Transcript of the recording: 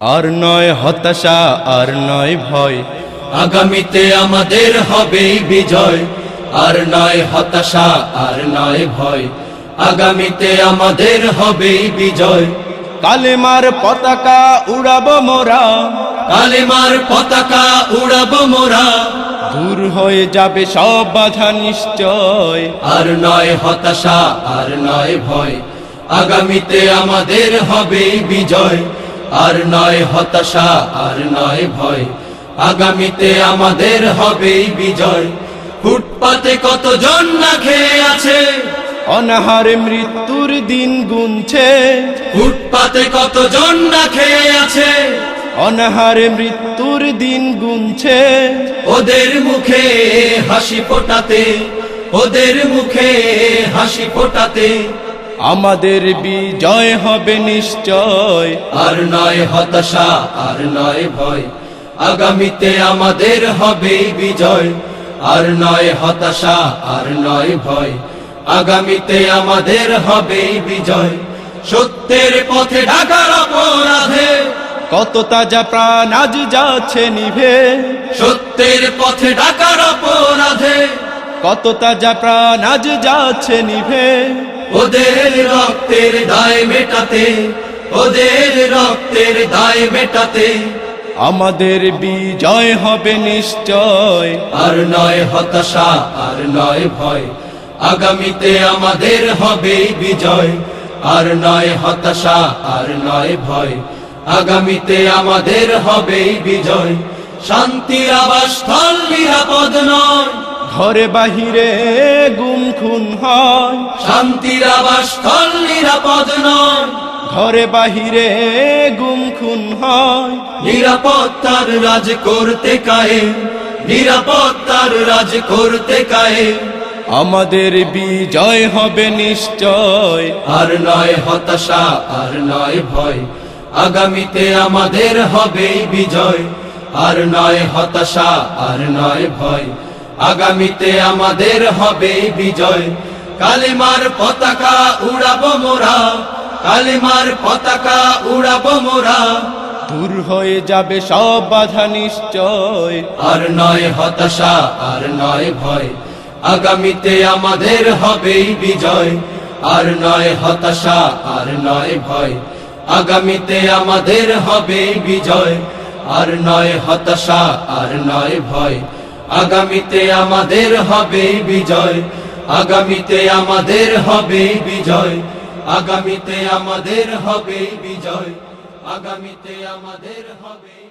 আর নয় হতাশা, আর নয় ভয়। আগামীতে আমাদের হবেই বিজয়। আর নয় হতাশা, আর নয় ভয়। আগামীতে আমাদের হবেই বিজয়। কালেমার পতাকা উড়াবো মোরা। কালেমার পতাকা উড়াবো মোরা। দূর হয়ে যাবে সব বাধা নিশ্চয়। আর নয় হতাশা, আর নয় ভয়। আগামীতে আমাদের হবেই বিজয়। আর নয় হতাশা আর নয় ভয়। আগামীতে আমাদের হবেই বিজয়। ফুটপাতে কতজন না খেয়ে আছে? অনাহারে মৃত্যুর দিন গুনছে। ফুটপাতে কতজন না খেয়ে আছে? অনাহারে মৃত্যুর দিন গুনছে। ওদের মুখে হাসি ফোটাতে ওদের মুখে হাসি ফোটাতে। আমাদের বিজয় হবে নিশ্চয়। আর নয় হতাশা আর নয় ভয়। আগামীতে আমাদের হবে বিজয়। আর নয় হতাশা আর নয় ভয়। আগামীতে আমাদের হবে বিজয়। সত্যের পথে ঢাকার অপরাধে। কত তাজা প্রাণ আজ যাচ্ছে নিভে। সত্যের পথে ঢাকার অপরাধে। কত তাজা প্রাণ আজ যাচ্ছে নিভে। ওদের রক্তের দায় মেটাতে ওদের রক্তের দায় মেটাতে। আমাদের বিজয় হবে নিশ্চয়। আর নয় হতাশা আর নয় ভয়। আগামীতে আমাদের হবে বিজয়। আর নয় হতাশা আর নয় ভয়। আগামীতে আমাদের হবে বিজয়। শান্তির আবাস স্থল নিরাপদ নয়। ঘরে বাহিরে গুম খুন হয়। শান্তির আবাস স্থল নিরাপদ নয়। ঘরে বাহিরে গুম খুন হয়। নিরাপত্তার রাজ করতে কায়ে নিরাপত্তার রাজ করতে কায়ে। আমাদের বিজয় হবে নিশ্চয়। আর নয় হতাশা আর নয় ভয়। আগামীতে আমাদের হবে বিজয়। আর নয় হতাশা আর নয় ভয়। আগামীতে আমাদের হবে বিজয়। কালিমার পতাকা উড়াবো মোরা কালিমার পতাকা উড়াবো মোরা। দূর হয়ে যাবে সব বাধা নিশ্চয়। আর নয় হতাশা আর নয় ভয়। আগামীতে আমাদের হবেই বিজয়। আর নয় হতাশা আর নয় ভয়। আগামীতে আমাদের হবে বিজয়। আর নয় হতাশা আর নয় ভয়। আগামীতে আমাদের হবে বিজয়। আগামীতে আমাদের হবে বিজয়। আগামীতে আমাদের হবে বিজয়। আগামীতে আমাদের হবে